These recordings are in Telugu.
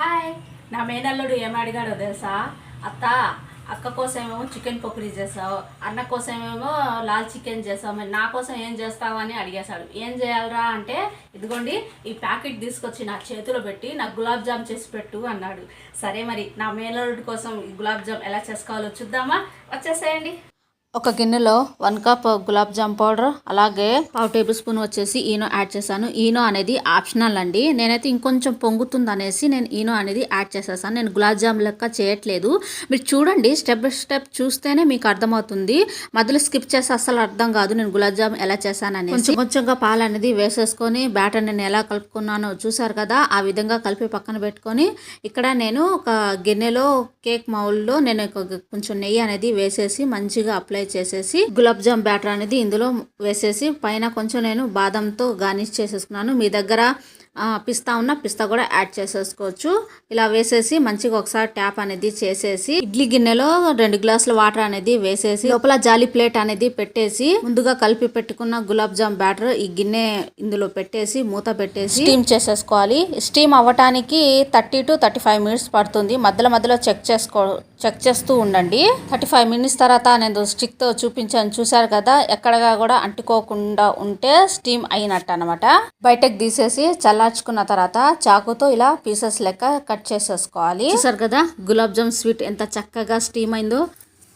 హాయ్. నా మేనల్లుడు ఏమడిగాడో అడిగాడో తెలుసా? అత్త అక్క కోసం ఏమో చికెన్ పకోడీ చేసావు అన్న కోసమేమో లాల్ చికెన్ చేసావు మరి నా కోసం ఏం చేస్తావు అని అడిగేశాడు. ఏం చేయాలరా అంటే ఇదిగోండి ఈ ప్యాకెట్ తీసుకొచ్చి నా చేతిలో పెట్టి నాకు గులాబ్ జామ్ చేసి పెట్టు అన్నాడు. సరే మరి నా మేనల్లుడి కోసం గులాబ్ జామ్ ఎలా చేసుకోవాలో చూద్దామా? వచ్చేసేయండి. ఒక గిన్నెలో one cup gulab jam powder అలాగే పావు టేబుల్ స్పూన్ వచ్చేసి ఈనో యాడ్ చేశాను. ఈనో అనేది ఆప్షనల్ అండి. నేనైతే ఇంకొంచెం పొంగుతుంది అనేసి నేను ఈనో అనేది యాడ్ చేసేసాను. నేను గులాబ్ జామ్ లెక్క చేయట్లేదు. మీరు చూడండి స్టెప్ బై స్టెప్ చూస్తేనే మీకు అర్థమవుతుంది. మధ్యలో స్కిప్ చేస్తే అస్సలు అర్థం కాదు నేను గులాబ్ జామ్ ఎలా చేశానని కొంచెం కొంచెంగా పాలు అనేది వేసేసుకొని బ్యాటర్ నేను ఎలా కలుపుకున్నానో చూసారు కదా ఆ విధంగా కలిపి పక్కన పెట్టుకొని ఇక్కడ నేను ఒక గిన్నెలో కేక్ మౌల్లో నేను కొంచెం నెయ్యి అనేది వేసేసి మంచిగా అప్లై చేసేసి గులాబ్ జామ్ బ్యాటర్ అనేది ఇందులో వేసేసి పైన కొంచెం నేను బాదంతో గార్నిష్ చేసేసుకున్నాను. మీ దగ్గర పిస్తా ఉన్న పిస్తా కూడా యాడ్ చేసేసుకోవచ్చు. ఇలా వేసేసి మంచిగా ఒకసారి ట్యాప్ అనేది చేసేసి ఇడ్లీ గిన్నెలో రెండు గ్లాసుల వాటర్ అనేది వేసేసి లోపల జాలి ప్లేట్ అనేది పెట్టేసి ముందుగా కలిపి పెట్టుకున్న గులాబ్ జామ్ బ్యాటర్ ఈ గిన్నె ఇందులో పెట్టేసి మూత పెట్టేసి స్టీమ్ చేసేసుకోవాలి. స్టీమ్ అవ్వటానికి thirty to thirty five minutes పడుతుంది. మధ్యలో మధ్యలో చెక్ చేసుకో చెక్ చేస్తూ ఉండండి. థర్టీ ఫైవ్ మినిట్స్ తర్వాత నేను స్టిక్తో చూపించాను. చూశారు కదా ఎక్కడగా కూడా అంటుకోకుండా ఉంటే స్టీమ్ అయినట్టు అనమాట బయటకు తీసేసి చల్లార్చుకున్న తర్వాత చాకుతో ఇలా పీసెస్ లెక్క కట్ చేసేసుకోవాలి. చూసారు కదా గులాబ్ జామ్ స్వీట్ ఎంత చక్కగా స్టీమ్ అయిందో.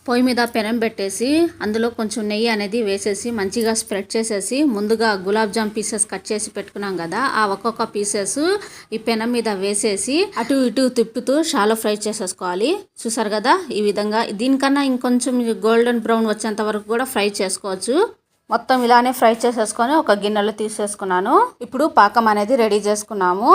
పొయ్యి మీద పెనం పెట్టేసి అందులో కొంచెం నెయ్యి అనేది వేసేసి మంచిగా స్ప్రెడ్ చేసేసి ముందుగా గులాబ్ జామ్ పీసెస్ కట్ చేసి పెట్టుకున్నాం కదా ఆ ఒక్కొక్క పీసెస్ ఈ పెనం మీద వేసేసి అటు ఇటు తిప్పుతూ షాలో ఫ్రై చేసేసుకోవాలి. చూసారు కదా ఈ విధంగా దీనికన్నా ఇంకొంచెం గోల్డెన్ బ్రౌన్ వచ్చేంత వరకు కూడా ఫ్రై చేసుకోవచ్చు. మొత్తం ఇలానే ఫ్రై చేసేసుకొని ఒక గిన్నెలో తీసేసుకున్నాను. ఇప్పుడు పాకం అనేది రెడీ చేసుకున్నాము.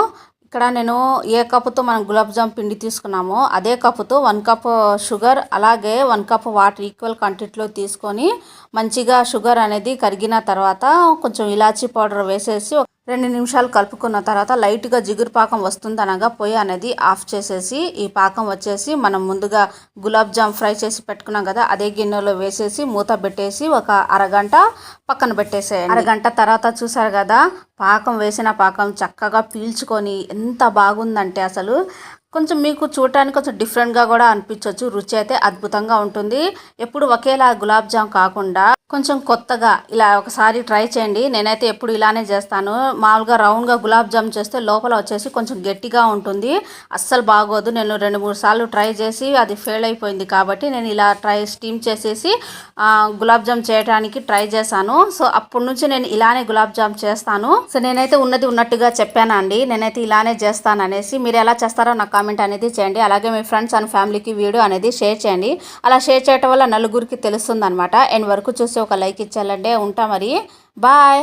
ఇక్కడ నేను ఏ కప్పుతో మనం గులాబ్ జామ్ పిండి తీసుకున్నామో అదే కప్పుతో వన్ కప్ షుగర్ అలాగే వన్ కప్ వాటర్ ఈక్వల్ క్వాంటిటీలో తీసుకొని మంచిగా షుగర్ అనేది కరిగిన తర్వాత కొంచెం ఇలాచీ పౌడర్ వేసేసి రెండు నిమిషాలు కలుపుకున్న తర్వాత లైట్గా జిగురు పాకం వస్తుంది అనగా పొయ్యి అనేది ఆఫ్ చేసేసి ఈ పాకం వచ్చేసి మనం ముందుగా గులాబ్ జామ్ ఫ్రై చేసి పెట్టుకున్నాం కదా అదే గిన్నెలో వేసేసి మూత పెట్టేసి ఒక అరగంట పక్కన పెట్టేసేయండి. అరగంట తర్వాత చూసారు కదా పాకం వేసిన పాకం చక్కగా పీల్చుకొని ఎంత బాగుందంటే అసలు. కొంచెం మీకు చూడటానికి కొంచెం డిఫరెంట్గా కూడా అనిపించవచ్చు రుచి అయితే అద్భుతంగా ఉంటుంది. ఎప్పుడు ఒకేలా గులాబ్ జామ్ కాకుండా కొంచెం కొత్తగా ఇలా ఒకసారి ట్రై చేయండి. నేనైతే ఎప్పుడు ఇలానే చేస్తాను. మామూలుగా రౌండ్గా గులాబ్ జామ్ చేస్తే లోపల వచ్చేసి కొంచెం గట్టిగా ఉంటుంది. అస్సలు బాగోదు. నేను రెండు మూడు సార్లు ట్రై చేసి అది ఫెయిల్ అయిపోయింది కాబట్టి నేను ఇలా ట్రై స్టీమ్ చేసేసి గులాబ్ జామ్ చేయడానికి ట్రై చేశాను. సో అప్పటి నుంచి నేను ఇలానే గులాబ్ జామ్ చేస్తాను. సో నేనైతే ఉన్నది ఉన్నట్టుగా చెప్పాను అండి నేనైతే ఇలానే చేస్తాను అనేసి మీరు ఎలా చేస్తారో నాకు కామెంట్ అనేది చేయండి. అలాగే మీ ఫ్రెండ్స్ అండ్ ఫ్యామిలీకి వీడియో అనేది షేర్ చేయండి. అలా షేర్ చేయటం వల్ల నలుగురికి తెలుస్తుంది అనమాట ఎండ్ వరకు చూసి ఒక లైక్ ఇచ్చాలంటే ఉంటా మరి. బాయ్.